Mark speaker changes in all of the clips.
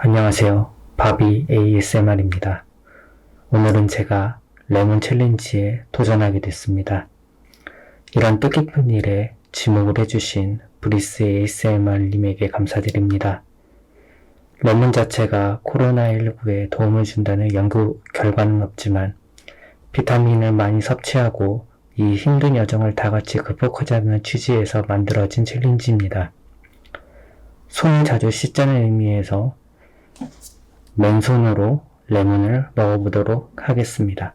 Speaker 1: 안녕하세요. 바비 ASMR입니다. 오늘은 제가 레몬 챌린지에 도전하게 됐습니다. 이런 뜻깊은 일에 지목을 해주신 브리스 ASMR님에게 감사드립니다. 레몬 자체가 코로나19에 도움을 준다는 연구 결과는 없지만 비타민을 많이 섭취하고 이 힘든 여정을 다 같이 극복하자는 취지에서 만들어진 챌린지입니다. 손을 자주 씻자는 의미에서 맨손으로 레몬을 먹어보도록 하겠습니다.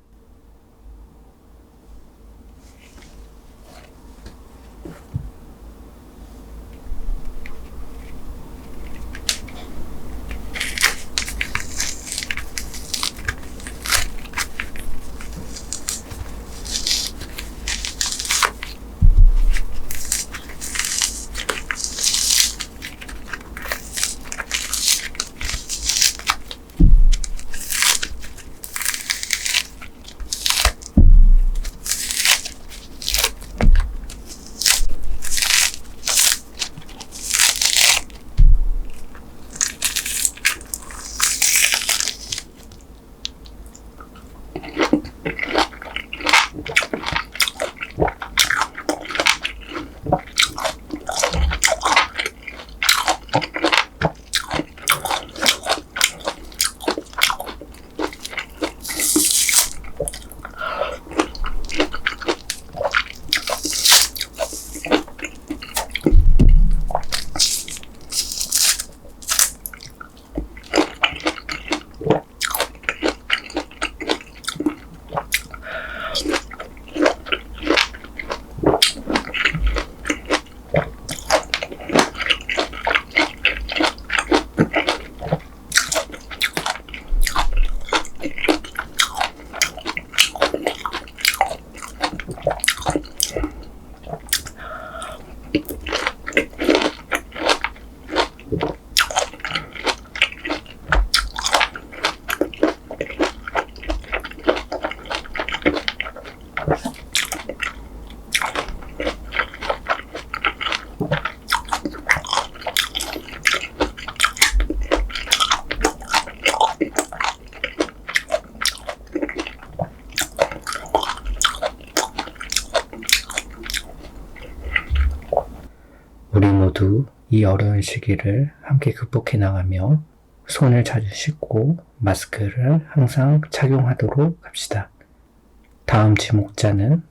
Speaker 1: 우리 모두 이 어려운 시기를 함께 극복해 나가며 손을 자주 씻고 마스크를 항상 착용하도록 합시다. 다음 지목자는